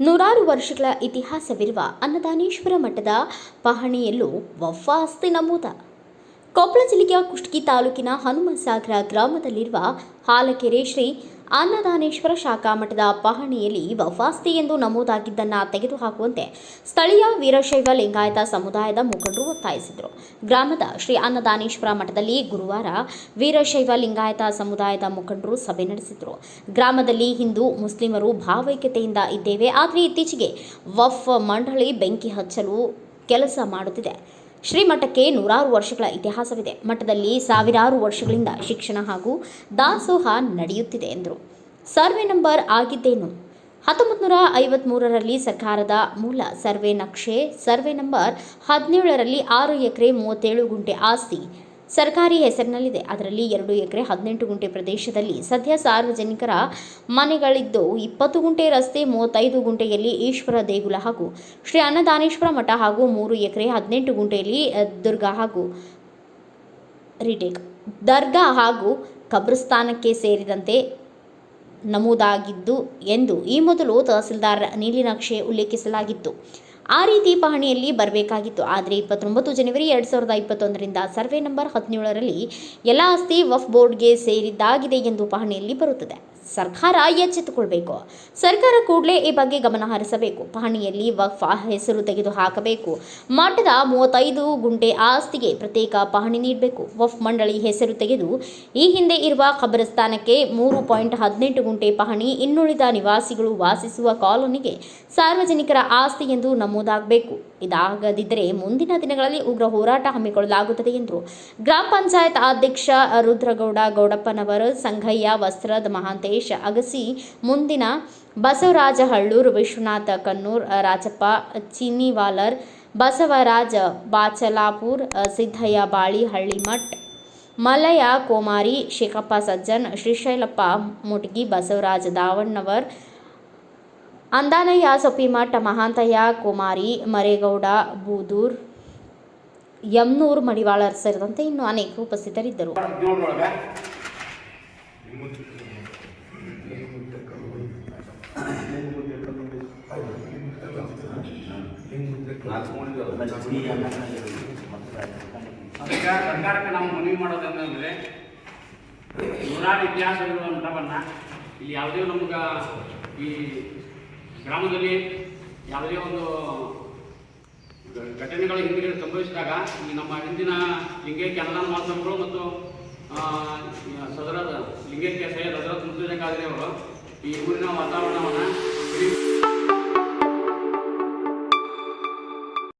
ನೂರಾರು ವರ್ಷಗಳ ಇತಿಹಾಸವಿರುವ ಅನ್ನದಾನೇಶ್ವರ ಮಠದ ಪಹಣಿಯಲ್ಲೂ ವಫಾಸ್ತಿ ನಮೂದ. ಕೊಪ್ಪಳ ಜಿಲ್ಲೆಯ ಕುಷ್ಟಗಿ ತಾಲೂಕಿನ ಹನುಮಸಾಗರ ಗ್ರಾಮದಲ್ಲಿರುವ ಹಾಲಕೆರೆ ಶ್ರೀ ಅನ್ನದಾನೇಶ್ವರ ಶಾಖಾ ಮಠದ ಪಹಣಿಯಲ್ಲಿ ವಫಾಸ್ತಿ ಎಂದು ನಮೂದಾಗಿದ್ದನ್ನು ತೆಗೆದುಹಾಕುವಂತೆ ಸ್ಥಳೀಯ ವೀರಶೈವ ಲಿಂಗಾಯತ ಸಮುದಾಯದ ಮುಖಂಡರು ಒತ್ತಾಯಿಸಿದರು. ಗ್ರಾಮದ ಶ್ರೀ ಅನ್ನದಾನೇಶ್ವರ ಮಠದಲ್ಲಿ ಗುರುವಾರ ವೀರಶೈವ ಲಿಂಗಾಯತ ಸಮುದಾಯದ ಮುಖಂಡರು ಸಭೆ ನಡೆಸಿದರು. ಗ್ರಾಮದಲ್ಲಿ ಹಿಂದೂ ಮುಸ್ಲಿಮರು ಭಾವೈಕ್ಯತೆಯಿಂದ ಇದ್ದೇವೆ, ಆದರೆ ಇತ್ತೀಚೆಗೆ ವಫ್ ಮಂಡಳಿ ಬೆಂಕಿ ಹಚ್ಚಲು ಕೆಲಸ ಮಾಡುತ್ತಿದೆ. ಶ್ರೀಮಠಕ್ಕೆ ನೂರಾರು ವರ್ಷಗಳ ಇತಿಹಾಸವಿದೆ. ಮಠದಲ್ಲಿ ಸಾವಿರಾರು ವರ್ಷಗಳಿಂದ ಶಿಕ್ಷಣ ಹಾಗೂ ದಾಸೋಹ ನಡೆಯುತ್ತಿದೆ ಎಂದರು. ಸರ್ವೆ ನಂಬರ್ ಆಗಿದ್ದೇನು? ಹತ್ತೊಂಬತ್ತು ನೂರ ಐವತ್ತ್ಮೂರರಲ್ಲಿ ಸರ್ಕಾರದ ಮೂಲ ಸರ್ವೆ ನಕ್ಷೆ, ಸರ್ವೆ ನಂಬರ್ ಹದಿನೇಳರಲ್ಲಿ ಆರು ಎಕರೆ ಮೂವತ್ತೇಳು ಗುಂಟೆ ಆಸ್ತಿ ಸರ್ಕಾರಿ ಹೆಸರಿನಲ್ಲಿದೆ. ಅದರಲ್ಲಿ ಎರಡು ಎಕರೆ ಹದಿನೆಂಟು ಗುಂಟೆ ಪ್ರದೇಶದಲ್ಲಿ ಸದ್ಯ ಸಾರ್ವಜನಿಕರ ಮನೆಗಳಿದ್ದು, ಇಪ್ಪತ್ತು ಗುಂಟೆ ರಸ್ತೆ, ಮೂವತ್ತೈದು ಗುಂಟೆಯಲ್ಲಿ ಈಶ್ವರ ದೇಗುಲ ಹಾಗೂ ಶ್ರೀ ಅನ್ನದಾನೇಶ್ವರ ಮಠ ಹಾಗೂ ಮೂರು ಎಕರೆ ಹದಿನೆಂಟು ಗುಂಟೆಯಲ್ಲಿ ದುರ್ಗಾ ಹಾಗೂ ರಿಟೇಕ್, ದರ್ಗಾ ಹಾಗೂ ಕಬ್ರಸ್ತಾನಕ್ಕೆ ಸೇರಿದಂತೆ ನಮೂದಾಗಿದ್ದು ಎಂದು ಈ ಮೊದಲು ತಹಸೀಲ್ದಾರ್ ನೀಲಿನಕ್ಷೆ ಉಲ್ಲೇಖಿಸಲಾಗಿತ್ತು. ಆ ರೀತಿ ಪಹಣಿಯಲ್ಲಿ ಬರಬೇಕಾಗಿತ್ತು. ಆದರೆ ಇಪ್ಪತ್ತೊಂಬತ್ತು ಜನವರಿ ಎರಡು ಸಾವಿರದ ಇಪ್ಪತ್ತೊಂದರಿಂದ ಸರ್ವೆ ನಂಬರ್ ಹದಿನೇಳರಲ್ಲಿ ಎಲ್ಲ ಆಸ್ತಿ ವಫ್ ಬೋರ್ಡ್ಗೆ ಸೇರಿದ್ದಾಗಿದೆ ಎಂದು ಪಹಣಿಯಲ್ಲಿ ಬರುತ್ತದೆ. ಸರ್ಕಾರ ಎಚ್ಚೆತ್ತುಕೊಳ್ಬೇಕು. ಸರ್ಕಾರ ಕೂಡಲೇ ಈ ಬಗ್ಗೆ ಗಮನ ಹರಿಸಬೇಕು. ಪಹಣಿಯಲ್ಲಿ ವಕ್ಫ ಹೆಸರು ತೆಗೆದು ಹಾಕಬೇಕು ಮಠದ ಮೂವತ್ತೈದು ಗುಂಟೆ ಆಸ್ತಿಗೆ ಪ್ರತ್ಯೇಕ ಪಹಣಿ ನೀಡಬೇಕು. ವಫ್ ಮಂಡಳಿ ಹೆಸರು ತೆಗೆದು ಈ ಹಿಂದೆ ಇರುವ ಖಬರಸ್ಥಾನಕ್ಕೆ ಮೂರು ಪಾಯಿಂಟ್ ಹದಿನೆಂಟು ಗುಂಟೆ ಪಹಣಿ ಇನ್ನುಳಿದ ನಿವಾಸಿಗಳು ವಾಸಿಸುವ ಕಾಲೋನಿಗೆ ಸಾರ್ವಜನಿಕರ ಆಸ್ತಿ ಎಂದು ನಮೂದಾಗಬೇಕು. ಇದಾಗದಿದ್ದರೆ ಮುಂದಿನ ದಿನಗಳಲ್ಲಿ ಉಗ್ರ ಹೋರಾಟ ಹಮ್ಮಿಕೊಳ್ಳಲಾಗುತ್ತದೆ ಎಂದರು. ಗ್ರಾಮ ಪಂಚಾಯತ್ ಅಧ್ಯಕ್ಷ ರುದ್ರಗೌಡ, ಗೌಡಪ್ಪನವರು ಸಂಘಯ್ಯ, ವಸ್ತ್ರದ ಮಹಾಂತೇಶ್, ಅಗಸಿ, ಮುಂದಿನ ಬಸವರಾಜ ಹಳ್ಳೂರು ವಿಶ್ವನಾಥ ಕನ್ನೂರ್ ರಾಜಪ್ಪ, ಚಿನ್ನಿವಾಲರ್, ಬಸವರಾಜ ಬಾಚಲಾಪುರ್, ಸಿದ್ದಯ್ಯ ಬಾಳಿ, ಹಳ್ಳಿಮಠ್, ಮಲಯ ಕೋಮಾರಿ, ಶೇಖಪ್ಪ ಸಜ್ಜನ್, ಶ್ರೀಶೈಲಪ್ಪ ಮುಟಗಿ, ಬಸವರಾಜ ದಾವಣ್ಣವರ್ ಅಂದಾನಯ್ಯ, ಸೊಪ್ಪಿಮಠ, ಮಹಾಂತಯ್ಯ, ಕುಮಾರಿ, ಮರೇಗೌಡ, ಬೂದೂರ್, ಯಮ್ನೂರ್, ಮಡಿವಾಳರ್ ಸೇರಿದಂತೆ ಇನ್ನು ಅನೇಕ ಉಪಸ್ಥಿತರಿದ್ದರು. ಅದಕ್ಕೆ ಸರ್ಕಾರಕ್ಕೆ ನಾವು ಮನವಿ ಮಾಡೋದೇನಂದ್ರೆ, ನೂರಾರು ಇತಿಹಾಸ ಇರುವಂಥವನ್ನ ಇಲ್ಲಿ ಯಾವುದೇ ನಮ್ಗೆ ಈ ಗ್ರಾಮದಲ್ಲಿ ಯಾವುದೇ ಒಂದು ಘಟನೆಗಳು ಹಿಂದಿನ ಸಂಭವಿಸಿದಾಗ ಈ ನಮ್ಮ ಹಿಂದಿನ ಲಿಂಗೈಕ್ಯ ಮಹಾಸ್ವಾಮಿಗಳು ಮತ್ತು ಸದರ ಲಿಂಗೈಕ್ಯ ಸೈಯದ್ ಹಜರತ್ ಮುಂದಿನ ಅವರು ಈ ಊರಿನ ವಾತಾವರಣವನ್ನು